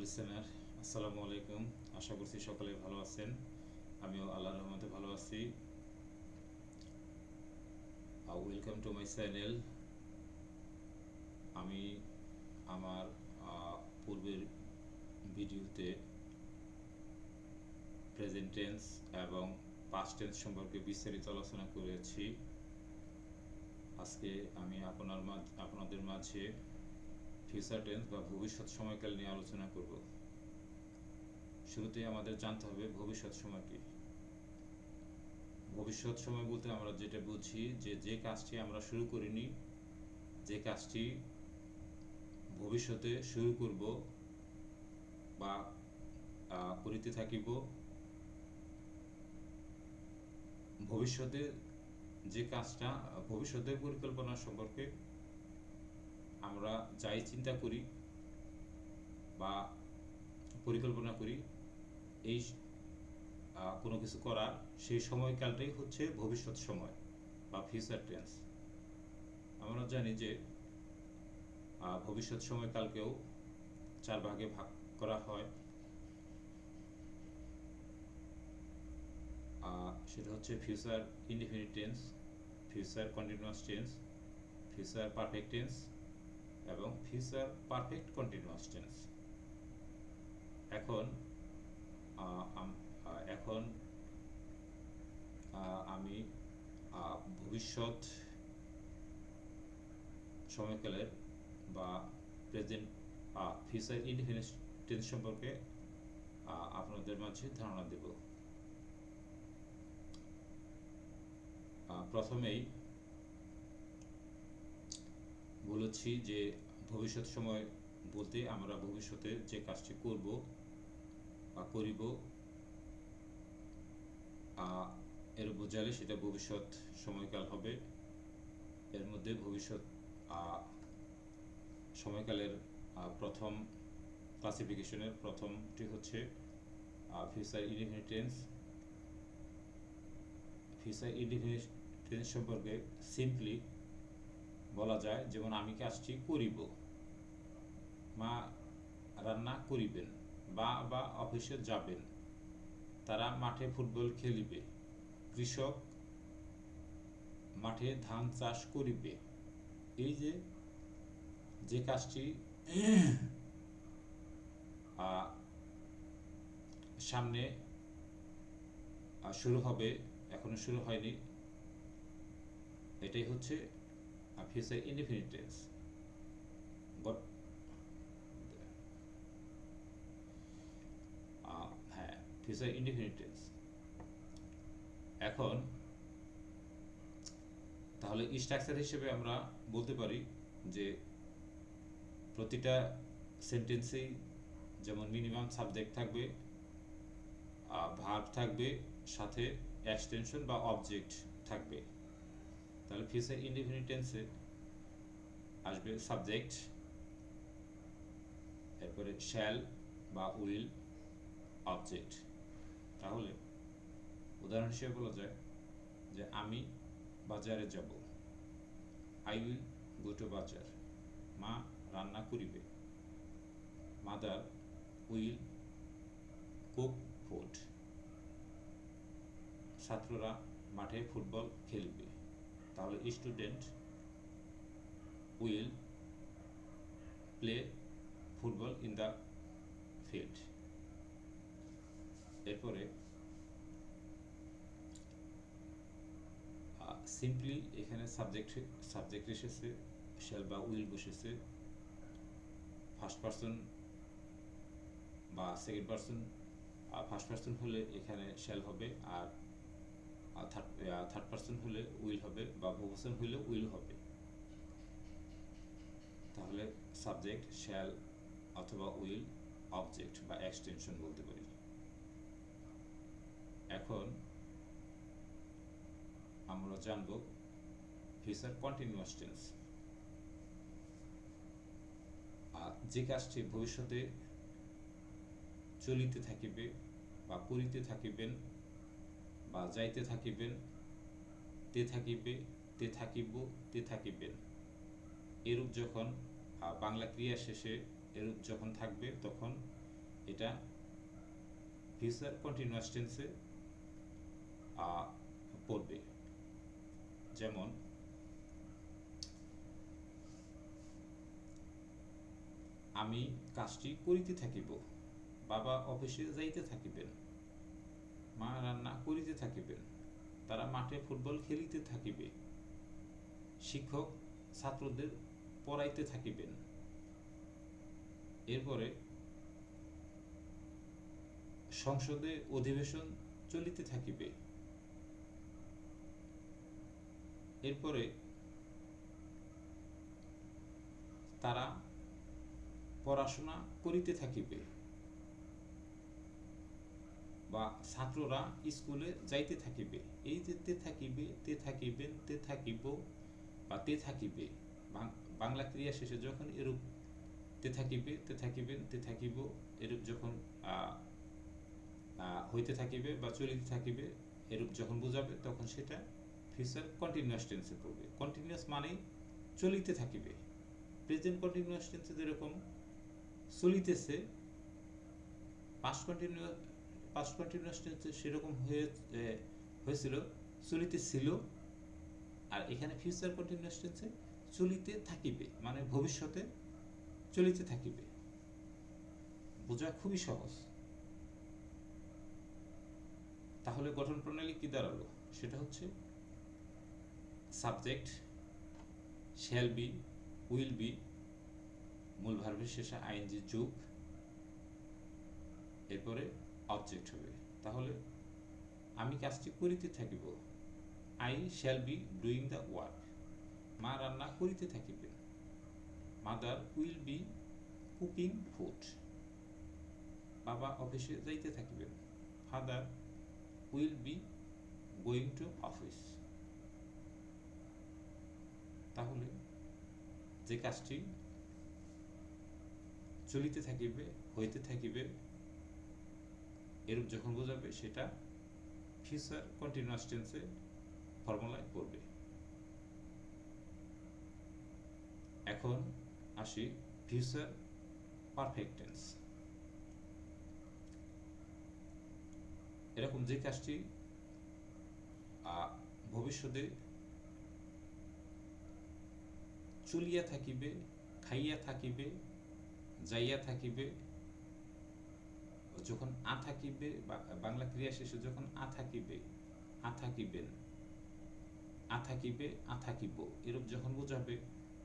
Listener আসসালামু আলাইকুম। আশা করছি সকলে ভালো আছেন। আমিও আল্লাহর রহমতে ভালো আছি। ওয়েলকাম টু মাই চ্যানেল আমি আমার পূর্বের ভিডিওতে প্রেজেন্ট টেন্স এবং পাস্ট টেন্স সম্পর্কে বিস্তারিত আলোচনা করেছি। আজকে আমি আপনার আপনাদের মাঝে ফিউচার টেন্স বা ভবিষ্যৎ সময়কাল নিয়ে আলোচনা করব। শুরুতে আমাদের জানতে হবে ভবিষ্যৎ সময় কি? ভবিষ্যৎ সময় বলতে আমরা যেটা বুঝি যে যে কাজটি আমরা শুরু করিনি, যে কাজটি ভবিষ্যতে শুরু করব বা করিতে থাকিব, ভবিষ্যতে যে কাজটা, ভবিষ্যতের পরিকল্পনা সম্পর্কে আমরা যাই চিন্তা করি বা পরিকল্পনা করি, এই কোনো কিছু করার, সেই সময়কালটাই হচ্ছে ভবিষ্যৎ সময় বা ফিউচার টেন্স আমরা জানি যে ভবিষ্যৎ সময়কালকেও চার ভাগে ভাগ করা হয়। সেটা হচ্ছে future indefinite tense future continuous tense future perfect tense এবং ফিউচার পারফেক্ট কন্টিনিউয়াস টেন্স। এখন এখন আমি ভবিষ্যৎ সময়কালের বা প্রেজেন্ট ফিউচার ইনডিফিনিট টেন্স সম্পর্কে আপনাদের মাঝে ধারণা দেব। প্রথমেই বলেছি যে ভবিষ্যৎ সময় বলতে আমরা ভবিষ্যতে যে কাজটি করব বা করিব এর বোঝালে সেটা ভবিষ্যৎ সময়কাল হবে। এর মধ্যে ভবিষ্যৎ সময়কালের প্রথম ক্লাসিফিকেশনের প্রথমটি হচ্ছে future indefinite tense future indefinite tense সম্পর্কে সিম্পলি বলা যায়, যেমন আমি কাজটি করিব? মা রান্না করিবেন, বা বা অফিসে যাবেন, তারা মাঠে ফুটবল খেলিবে, কৃষক মাঠে ধান চাষ করিবে। এই যে যে কাজটি সামনে শুরু হবে, এখনও শুরু হয়নি, এটাই হচ্ছে ইনডিফিনিট টেন্স হ্যাঁ ফিউচার ইনডিফিনিট টেন্স এখন তাহলে স্ট্রাকচার হিসেবে আমরা বলতে পারি যে প্রতিটা সেন্টেন্সেই যেমন মিনিমাম সাবজেক্ট থাকবে ভার্ব থাকবে, সাথে এক্সটেনশন বা অবজেক্ট থাকবে। তাহলে ফিউচার ইনডিফিনিট টেন্সে আসবে সাবজেক্ট এরপরে শ্যাল বা উইল অবজেক্ট তাহলে উদাহরণ হিসেবে বলা যায় যে আমি বাজারে যাব। আই উইল গো টু বাজার। মা রান্না করিবে। মাদার উইল কুক ফুড ছাত্ররা মাঠে ফুটবল খেলবে। তাহলে student will play football in the field এরপরে সিম্পলি এখানে সাবজেক্ট সাবজেক্ট এসেছে শ্যাল বা উইল বসেছে ফার্স্ট পার্সন বা সেকেন্ড পার্সন ফার্স্ট পার্সন হলে এখানে শ্যাল হবে, আর থার্ড থার্ড পার্সন হলে উইল হবে বা বহুবচন হলে উইল হবে। তাহলে সাবজেক্ট শ্যাল অথবা উইল অবজেক্ট বা এক্সটেনশন বলতে পারি। এখন আমরা জানব ফিউচার কন্টিনিউয়াস টেন্স যে কাজটি ভবিষ্যতে চলিতে থাকিবে বা করিতে থাকিবেন বা যাইতে থাকিবেন, তে থাকিবে, তে থাকিব, তে থাকিবেন। এরূপ যখন বাংলা ক্রিয়া শেষে এরূপ যখন থাকবে, তখন এটা ফিউচার কন্টিনিউয়াস টেন্সে পড়বে। যেমন, আমি কাজটি করিতে থাকিব, বাবা অফিসে যাইতে থাকিবেন। মা রান্না করিতে থাকিবেন তারা মাঠে ফুটবল খেলিতে থাকিবে। শিক্ষক, ছাত্রদের পড়াইতে থাকিবেন। এরপরে সংসদে অধিবেশন চলিতে থাকিবে। এরপরে তারা পড়াশোনা করিতে থাকিবে। বা ছাত্ররা স্কুলে যাইতে থাকিবে। এই যে তে থাকিবে, তে থাকিবেন তে থাকিব বা তে থাকিবে বাংলা ক্রিয়া শেষে যখন এরূপ তে থাকিবে, তে থাকিবেন তে থাকিব, এরূপ যখন হইতে থাকিবে বা চলিতে থাকিবে, এরূপ যখন বোঝাবে, তখন সেটা ফিউচার কন্টিনিউয়াস টেন্সে পড়বে। কন্টিনিউয়াস মানেই চলিতে থাকিবে। প্রেজেন্ট কন্টিনিউয়াস টেন্সে যেরকম চলিতেছে পাস্ট কন্টিনিউয়াস পাস্ট কন্টিনিউয়াস টেন্সে সেরকম হয়ে হয়েছিল। চলিতেছিল আর এখানে ফিউচার কন্টিনিউয়াস টেন্সে চলিতে থাকিবে মানে ভবিষ্যতে চলিতে থাকিবে। বোঝা খুবই সহজ। তাহলে গঠন প্রণালী কি দাঁড়াল? সেটা হচ্ছে subject shall be will be মূল ভার্বের শেষে আইএনজি যোগ, এরপরে অবজেক্ট হবে। তাহলে আমি কাজটি করিতে থাকিব। I shall be doing the work মা রান্না করিতে থাকিবেন mother will be cooking food বাবা অফিসে যাইতে থাকিবেন father will be going to office তাহলে যে কাজটি চলিতে থাকিবে, হইতে থাকিবে এরূপ যখন বোঝাবে, সেটা ফিউচার কন্টিনিউয়াস টেন্সে ফর্মুলায় পড়বে এখন আসি ফিউচার পারফেক্ট টেন্স এরকম যে কাজটি ভবিষ্যতে চলিয়া থাকিবে, খাইয়া থাকিবে, যাইয়া থাকিবে যখন আ থাকিবে বাংলা ক্রিয়া শেষে যখন আ থাকিবে, আ থাকিবেন, আ থাকিবে, আ থাকিব, এরূপ যখন বোঝাবে,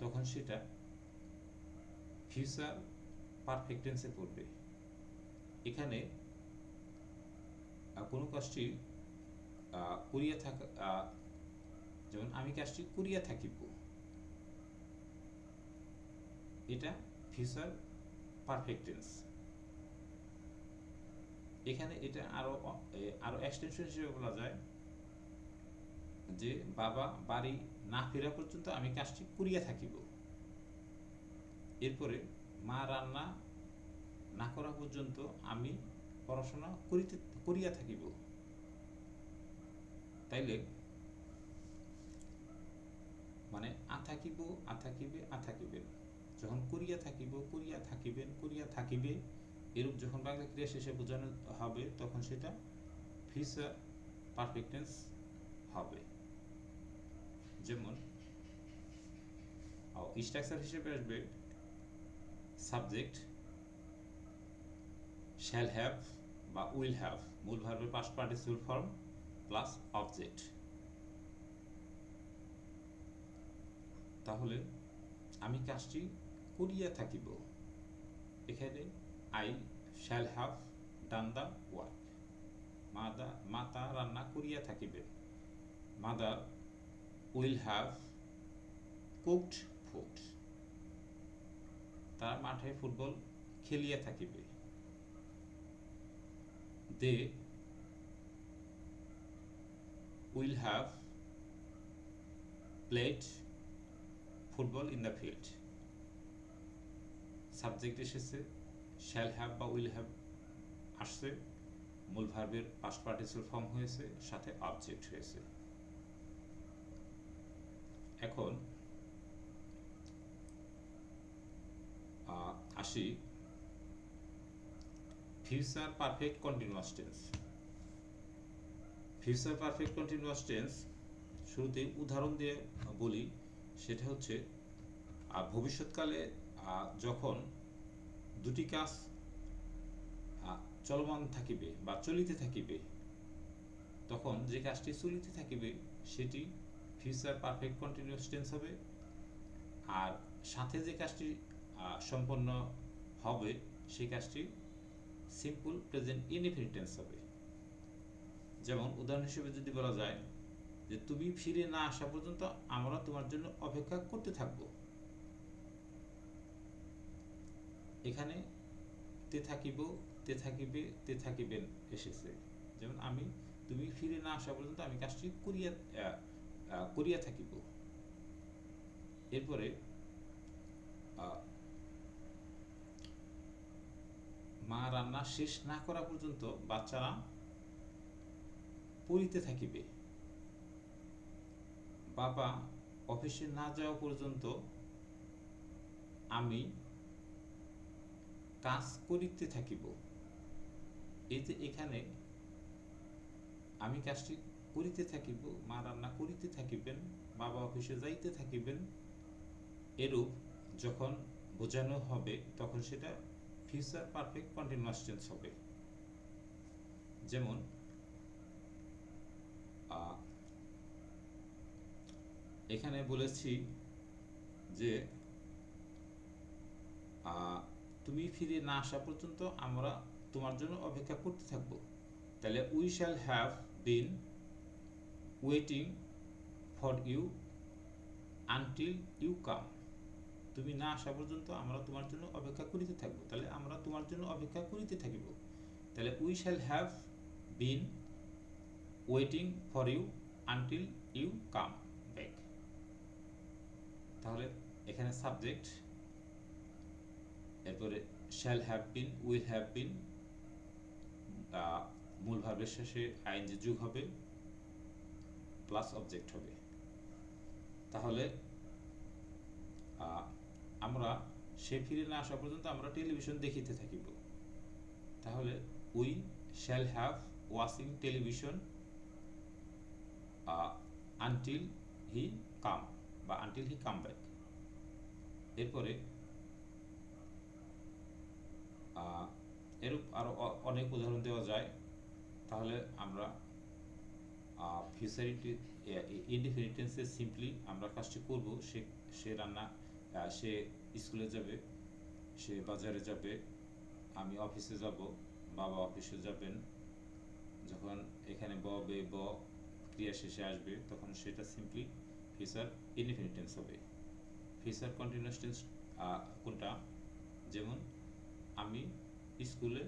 তখন সেটা ফিউচার পারফেক্ট টেন্সে পড়বে। এখানে কোনো কাজটি করিয়া থাকা যেমন আমি কাজটি করিয়া থাকিব। এটা ফিউচার পারফেক্ট টেন্স এখানে এটা আরও আরও এক্সটেনশন হিসেবে বলা যায় যে বাবা বাড়ি না ফেরা পর্যন্ত আমি কাজটি করিয়া থাকিব। এরপরে মা রান্না না করা পর্যন্ত আমি পড়াশোনা করিতে, করিয়া থাকিব। তাইলে মানে আ থাকিব, আ থাকিবে, আ থাকিবেন। যখন করিয়া থাকিব, করিয়া থাকিবেন, করিয়া থাকিবে এরূপ যখন বাংলা ক্রিয়া শেষে বোঝানো হবে, তখন সেটা ফিউচার পারফেক্ট টেন্স হবে। যেমন স্ট্রাকচার হিসেবে আসবে সাবজেক্ট শ্যাল হ্যাভ বা উইল হ্যাভ মূল ভার্বের past participle form plus object তাহলে, আমি কাজটি করিয়া থাকিব। এখানে I shall have done the work মাদা মাতা রান্না করিয়া থাকিবেন mother will have cooked food তারা মাঠে ফুটবল খেলিয়া থাকিবে they will have played football in the field subject এসেছে শ্যাল হ্যাভ বা উইল হ্যাভ আসছে, মূল ভার্বের পাস্ট পার্টিসিপল ফর্ম হয়েছে, সাথে অবজেক্ট হয়েছে। এখন আসি। Future perfect continuous tense future perfect continuous tense শুরুতে উদাহরণ দিয়ে বলি, সেটা হচ্ছে ভবিষ্যৎকালে যখন দুটি কাজ চলমান থাকিবে বা চলিতে থাকিবে। তখন যে কাজটি চলিতে থাকিবে, সেটি ফিউচার পারফেক্ট কন্টিনিউয়াস টেন্স হবে। আর সাথে যে কাজটি সম্পন্ন হবে সেই কাজটি সিম্পল প্রেজেন্ট ইনডিফিনিট টেন্স হবে। যেমন উদাহরণ হিসেবে যদি বলা যায় যে, তুমি ফিরে না আসা পর্যন্ত আমরা তোমার জন্য অপেক্ষা করতে থাকব। এখানে তে থাকিব, তে থাকিবে, তে থাকিবেন এসেছে। যেমন আমি, তুমি ফিরে না আসা পর্যন্ত আমি কাজটি করিয়া করিয়া থাকিব। এরপরে মা রান্না শেষ না করা পর্যন্ত বাচ্চারা পড়িতে থাকিবে। বাবা অফিসে না যাওয়া পর্যন্ত আমি কাজ করিতে থাকিব। এই যে এখানে আমি কাজটি করিতে থাকিব, মা রান্না করিতে থাকিবেন, বাবা অফিসে যাইতে থাকিবেন, এরূপ যখন বোঝানো হবে, তখন সেটা ফিউচার পারফেক্ট কন্টিনিউয়াস টেন্স হবে। যেমন এখানে বলেছি যে তুমি ফিরে না আসা পর্যন্ত আমরা তোমার জন্য অপেক্ষা করতে থাকব। তাহলে we shall have been waiting for you until you come তুমি না আসা পর্যন্ত আমরা তোমার জন্য অপেক্ষা করিতে থাকব। তাহলে আমরা তোমার জন্য অপেক্ষা করিতে থাকিব। তাহলে we shall have been waiting for you until you come back. তাহলে এখানে সাবজেক্ট এরপরে shall have been will have been মূল ভার্বের শেষে আইনজি যুগ হবে প্লাস অবজেক্ট হবে। তাহলে আমরা সে ফিরে না আসা পর্যন্ত আমরা টেলিভিশন দেখিতে থাকিব। তাহলে, we shall have watching television until he come বা আনটিল হি কাম ব্যাক এরপরে এরূপ আরও অনেক উদাহরণ দেওয়া যায়। তাহলে আমরা ফিউচারিটি ইনডিফিনিটেন্সে সিম্পলি আমরা কাজটি করব। সে সে রান্না সে স্কুলে যাবে, সে বাজারে যাবে, আমি অফিসে যাব, বাবা অফিসে যাবেন। যখন এখানে ব, বে, ব ক্রিয়া শেষে আসবে, তখন সেটা সিম্পলি ফিউচার ইনডিফিনিটেন্স হবে। ফিউচার কন্টিনিউয়াস টেন্স কোনটা? যেমন আমি স্কুলে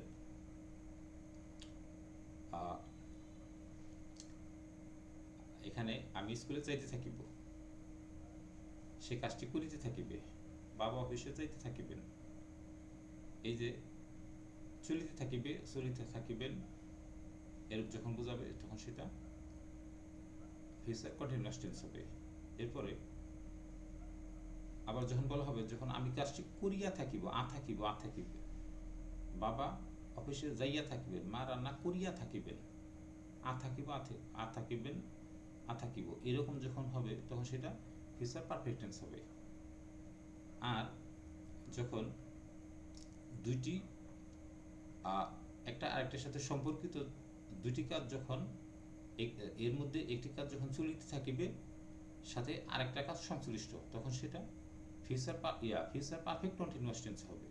এখানে আমি স্কুলে যাইতে থাকিব। সে কাজটি করিতে থাকিবে, বাবা অফিসে যাইতে থাকিবেন। এই যে চলিতে থাকিবে, চলিতে থাকিবেন, এরূপ যখন বোঝাবে, তখন সেটা ফিউচার কন্টিনিউয়াস টেন্স হবে। এরপরে আবার যখন বলা হবে, যখন আমি কাজটি করিয়া থাকিব, আ থাকিব, আ থাকিবে বাবা অফিসে যাইয়া থাকিবেন, মা রান্না করিয়া থাকিবেন। আ থাকিব, আ থাকিবেন, আ থাকিব। এরকম যখন হবে, তখন সেটা ফিউচার পারফেক্ট টেন্স হবে। আর যখন দুইটি একটা আরেকটার সাথে সম্পর্কিত দুটি কাজ যখন এর মধ্যে একটি কাজ যখন চলিতে থাকিবে, সাথে আরেকটা কাজ সংশ্লিষ্ট, তখন সেটা ফিউচার ইয়া ফিউচার পারফেক্ট কন্টিনিউয়াস টেন্স হবে।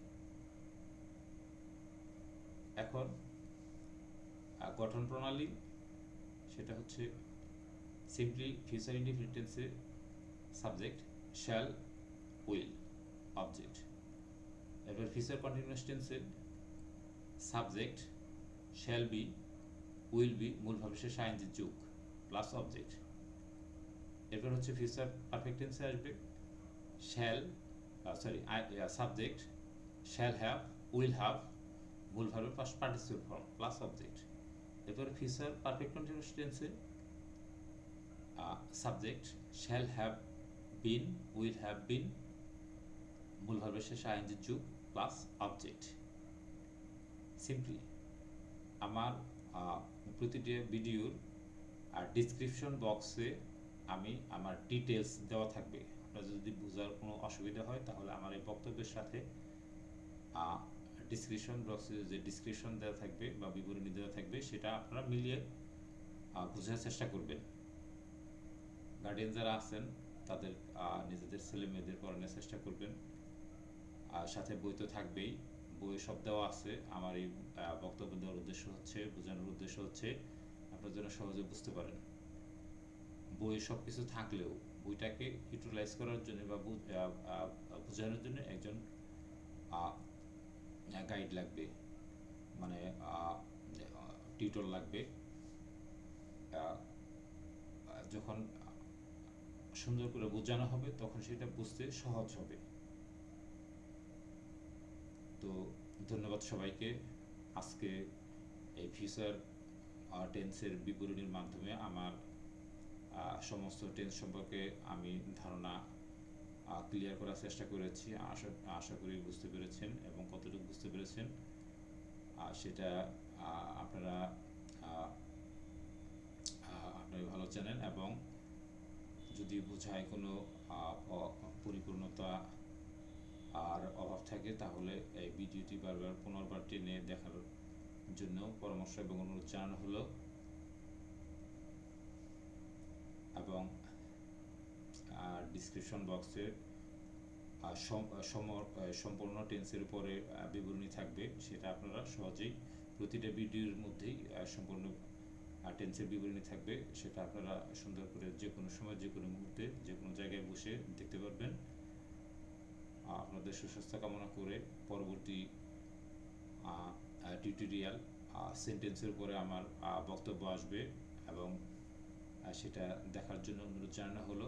এখন গঠন প্রণালী, সেটা হচ্ছে সিম্পলি ফিউচার ইন্ডিফিনিট টেন্সে সাবজেক্ট শ্যাল উইল অবজেক্ট এরপর future continuous subject shall be will be মূল ভাবে শেষে আইনজির যুগ প্লাস অবজেক্ট এরপর হচ্ছে ফিউচার পারফেক্ট টেন্সে আসবে shall sorry subject shall have will have মূল ভাবে পার্টিসিপেট ফর্ম প্লাস অবজেক্ট এরপর ফিউচার পারফেক্ট কন্টিনিউয়াস টেন্সে subject shall have been will have been মূল ভাবের শেষে আইনজির যুগ প্লাস অবজেক্ট সিম্পলি আমার প্রতিটি ভিডিওর আর ডিসক্রিপশন বক্সে আমি আমার ডিটেলস দেওয়া থাকবে। আপনার যদি বোঝার কোনো অসুবিধা হয়, তাহলে আমার এই বক্তব্যের সাথে ডিসক্রিপশন বক্সে যে ডিসক্রিপশন দেওয়া থাকবে বা বিবরণী দেওয়া থাকবে, সেটা আপনারা মিলিয়ে বোঝার চেষ্টা করবেন। গার্ডিয়ান যারা আছেন, তাদের নিজেদের ছেলে মেয়েদের পড়ানোর চেষ্টা করবেন। আর সাথে বই তো থাকবেই। বই সব দেওয়া আছে। আমার এই বক্তব্য দেওয়ার উদ্দেশ্য হচ্ছে, বোঝানোর উদ্দেশ্য হচ্ছে, আপনার যেন সহজে বুঝতে পারেন। বইয়ে সব কিছু থাকলেও, বইটাকে ইউটিলাইজ করার জন্য বা বোঝানোর জন্য একজন গাইড লাগবে মানে টিউটর লাগবে। যখন সুন্দর করে বোঝানো হবে, তখন সেটা বুঝতে সহজ হবে। তো, ধন্যবাদ সবাইকে। আজকে এই ফিউচার টেন্সের বিবরণীর মাধ্যমে আমার সমস্ত টেন্স সম্পর্কে আমি ধারণা ক্লিয়ার করার চেষ্টা করেছি, আশা আশা করি বুঝতে পেরেছেন এবং কতটুকু বুঝতে পেরেছেন। সেটা আপনারা আপনারা ভালো জানেন এবং যদি বোঝায় কোনো পরিপূর্ণতা আর অভাব থাকে তাহলে এই ভিডিওটি বারবার পুনর্বার টেনে দেখার জন্য পরামর্শ এবং অনুরোধ জানানো হলো। এবং ডিসক্রিপশন বক্সে সম্পূর্ণ টেন্সের উপরে বিবরণী থাকবে। সেটা আপনারা সহজেই প্রতিটা ভিডিওর মধ্যেই সম্পূর্ণ টেন্সের বিবরণী থাকবে। সেটা আপনারা সুন্দর করে যে কোনো সময় যে কোনো মুহূর্তে যে কোনো জায়গায় বসে দেখতে পারবেন। আপনাদের সুস্বাস্থ্য কামনা করে পরবর্তী টিউটোরিয়াল সেন্টেন্সের উপরে আমার বক্তব্য আসবে এবং সেটা দেখার জন্য অনুরোধ জানানো হলো।